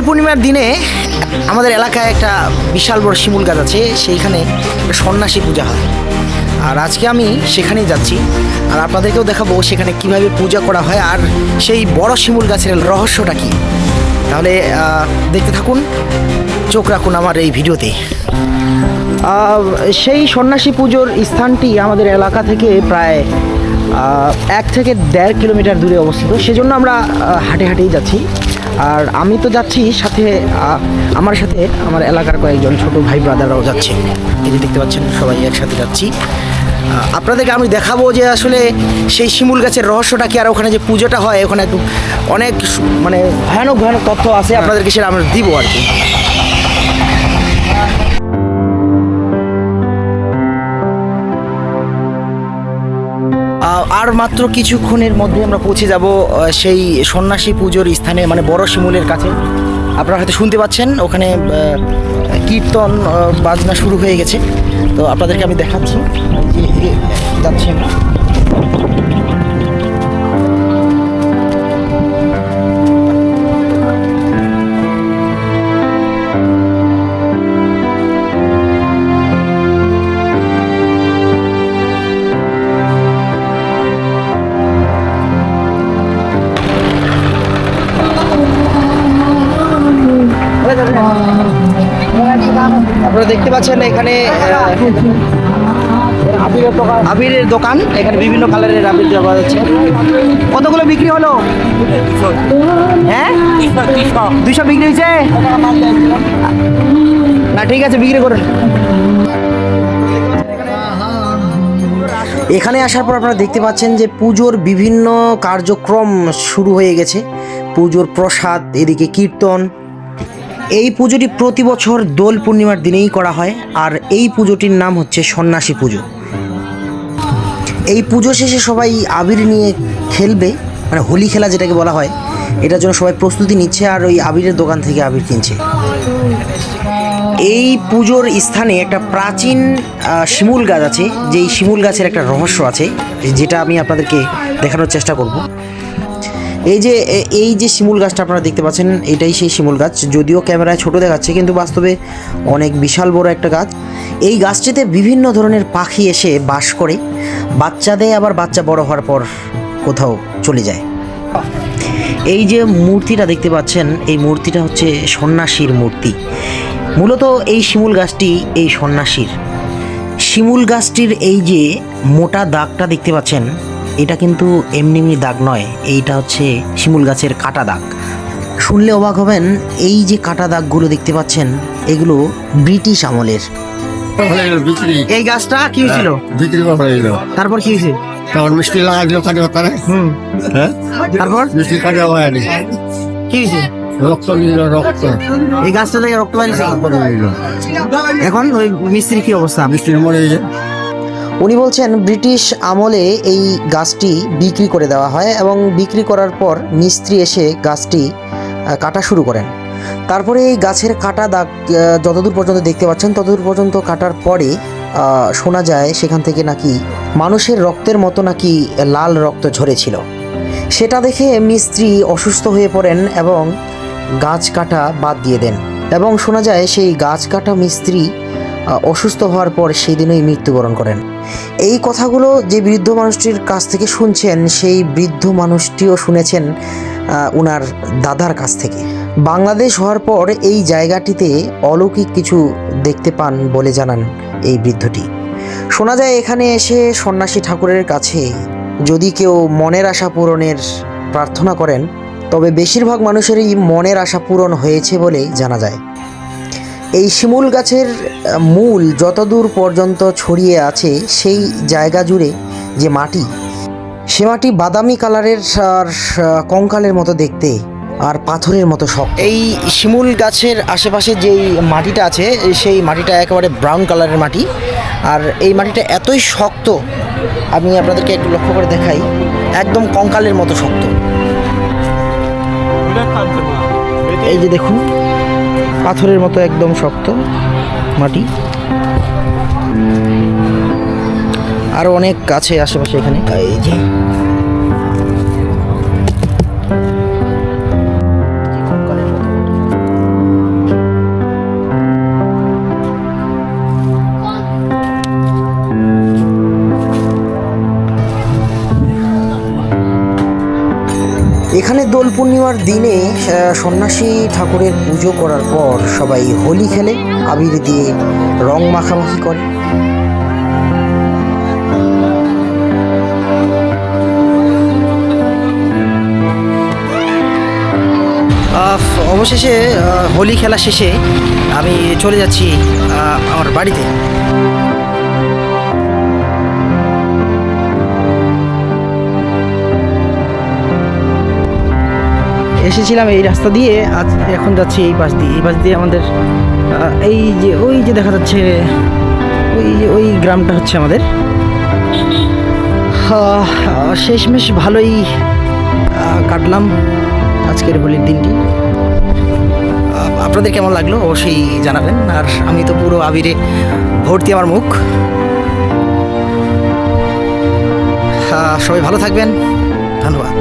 দোল পূর্ণিমার দিনে আমাদের এলাকায় একটা বিশাল বড় শিমুল গাছ আছে, সেইখানে সন্ন্যাসী পূজা হয়। আর আজকে আমি সেখানেই যাচ্ছি। আর আপনাদেরকেও দেখাবো সেখানে কীভাবে পূজা করা হয় আর সেই বড় শিমুল গাছের রহস্যটা কি। তাহলে দেখতে থাকুন, চোখ রাখুন আমার এই ভিডিওতে। সেই সন্ন্যাসী পুজোর স্থানটি আমাদের এলাকা থেকে প্রায় এক থেকে দেড় কিলোমিটার দূরে অবস্থিত। সেজন্য আমরা হাঁটে হাঁটেই যাচ্ছি। আর আমি তো যাচ্ছি সাথে আমার সাথে আমার এলাকার কয়েকজন ছোট ভাই ব্রাদাররাও যাচ্ছে। এই যে দেখতে পাচ্ছেন সবাই একসাথে যাচ্ছি। আপনাদেরকে আমি দেখাবো যে আসলে সেই শিমুল গাছের রহস্যটা কি আর ওখানে যে পুজোটা হয় ওখানে একটু অনেক মানে ভয়ানক ভয়ানক তথ্য আছে আপনাদেরকে সেটা আমরা দিব আর কি। আর মাত্র কিছুক্ষণের মধ্যে আমরা পৌঁছে যাব সেই সন্ন্যাসী পুজোর স্থানে মানে বড় শিমুলের কাছে। আপনারা হয়তো শুনতে পাচ্ছেন, ওখানে কীর্তন বাজনা শুরু হয়ে গেছে। তো আপনাদেরকে আমি দেখাচ্ছি যাচ্ছি আমরা। দেখতে পাচ্ছেন এখানে আবিরের দোকান। এখানে বিভিন্ন কালারের আবির দেওয়া যাচ্ছে। কতগুলো বিক্রি হলো? হ্যাঁ? দুইশো বিক্রি হয়েছে? না, ঠিক আছে, বিক্রি করুন। এখানে আসার পর আপনারা দেখতে পাচ্ছেন যে পুজোর বিভিন্ন কার্যক্রম শুরু হয়ে গেছে। পুজোর প্রসাদ, এদিকে কীর্তন এই পুজোটি প্রতি বছর দোল পূর্ণিমার দিনেই করা হয়, আর এই পুজোটির নাম হচ্ছে সন্ন্যাসী পুজো। এই পুজো শেষে সবাই আবির নিয়ে খেলবে মানে হোলি খেলা যেটাকে বলা হয়, এটার জন্য সবাই প্রস্তুতি নিচ্ছে আর ওই আবিরের দোকান থেকে আবির কিনছে। এই পুজোর স্থানে একটা প্রাচীন শিমুল গাছ আছে, যেই শিমুল গাছের একটা রহস্য আছে, যেটা আমি আপনাদেরকে দেখানোর চেষ্টা করব। এই যে এই যে শিমুল গাছটা আপনারা দেখতে পাচ্ছেন, এটাই সেই শিমুল গাছ। যদিও ক্যামেরায় ছোট দেখাচ্ছে, কিন্তু বাস্তবে অনেক বিশাল বড় একটা গাছ। এই গাছটিতে বিভিন্ন ধরনের পাখি এসে বাস করে। বাচ্চা দেয় আবার বাচ্চা বড় হওয়ার পর কোথাও চলে যায়। এই যে মূর্তিটা দেখতে পাচ্ছেন, এই মূর্তিটা হচ্ছে সন্ন্যাসীর মূর্তি। মূলত এই শিমুল গাছটি এই সন্ন্যাসীর। শিমুল গাছটির এই যে মোটা দাগটা দেখতে পাচ্ছেন এটা কিন্তু এমনি এমনি দাগ নয়। এইটা হচ্ছে শিমুল গাছের কাটা দাগ। শুনলে অবাক হবেন, এই যে কাটা দাগগুলো দেখতে পাচ্ছেন, এগুলো ব্রিটিশ আমলের। এই গাছটা কি হয়েছিল? বিক্রি তারপর কি হয়েছে? তখন মিষ্টি লাগা দিল কাটে ওখানে হ্যাঁ তারপর? মিষ্টি কি হয়েছে? রক্ত রক্ত এই গাছটা থেকে রক্ত এখন ওই মিস্ত্রি কি অবস্থা? মিষ্টি মরে গেছে উনি বলছেন, ব্রিটিশ আমলে এই গাছটি বিক্রি করে দেওয়া হয় এবং বিক্রি করার পর মিস্ত্রি এসে গাছটি কাটা শুরু করেন। তারপরে এই গাছের কাটা দাগ যতদূর পর্যন্ত দেখতে পাচ্ছেন, ততদূর পর্যন্ত কাটার পরে শোনা যায় সেখান থেকে নাকি মানুষের রক্তের মতো নাকি লাল রক্ত ঝরেছিল। সেটা দেখে মিস্ত্রি অসুস্থ হয়ে পড়েন এবং গাছ কাটা বাদ দিয়ে দেন। এবং শোনা যায় সেই গাছ কাটা মিস্ত্রি অসুস্থ হওয়ার পর সেই দিনই মৃত্যুবরণ করেন। এই কথাগুলো যে বৃদ্ধ মানুষটির কাছ থেকে শুনছেন, সেই বৃদ্ধ মানুষটিও শুনেছেন ওনার দাদার কাছ থেকে। বাংলাদেশ হওয়ার পর এই জায়গাটিতে অলৌকিক কিছু দেখতে পান বলে জানান এই বৃদ্ধটি। শোনা যায় এখানে এসে সন্ন্যাসী ঠাকুরের কাছে যদি কেউ মনের আশা পূরণের প্রার্থনা করেন, তবে বেশিরভাগ মানুষেরই মনের আশা পূরণ হয়েছে বলে জানা যায়। এই শিমুল গাছের মূল যতদূর পর্যন্ত ছড়িয়ে আছে সেই জায়গা জুড়ে যে মাটি, সে মাটি বাদামি কালারের আর কঙ্কালের মতো দেখতে আর পাথরের মতো শক্ত। এই শিমুল গাছের আশেপাশে যেই মাটিটা আছে সেই মাটিটা একেবারে ব্রাউন কালারের মাটি। আর এই মাটিটা এতই শক্ত, আমি আপনাদেরকে একটু লক্ষ্য করে দেখাই, একদম কঙ্কালের মতো শক্ত। এই যে দেখুন পাথরের মতো একদম শক্ত মাটি। আরও অনেক কাছে আশেপাশে এখানে। এই যে। এখানে দোল পূর্ণিমার দিনে সন্ন্যাসী ঠাকুরের পুজো করার পর সবাই হোলি খেলে, আবির দিয়ে রং মাখামাখি করে। অবশেষে হোলি খেলা শেষে আমি চলে যাচ্ছি আমার বাড়িতে। এসেছিলাম এই রাস্তা দিয়ে, আজ এখন যাচ্ছি এই পাশ দিয়ে। এই পাশ দিয়ে আমাদের এই যে, ওই যে দেখা যাচ্ছে, ওই যে, ওই গ্রামটা হচ্ছে আমাদের। শেষমেশ ভালোই কাটলাম আজকের হোলির দিনটি। আপনাদের কেমন লাগল অবশ্যই জানাবেন। আর আমি তো পুরো আবিরে ভর্তি আমার মুখ। সবাই ভালো থাকবেন। ধন্যবাদ।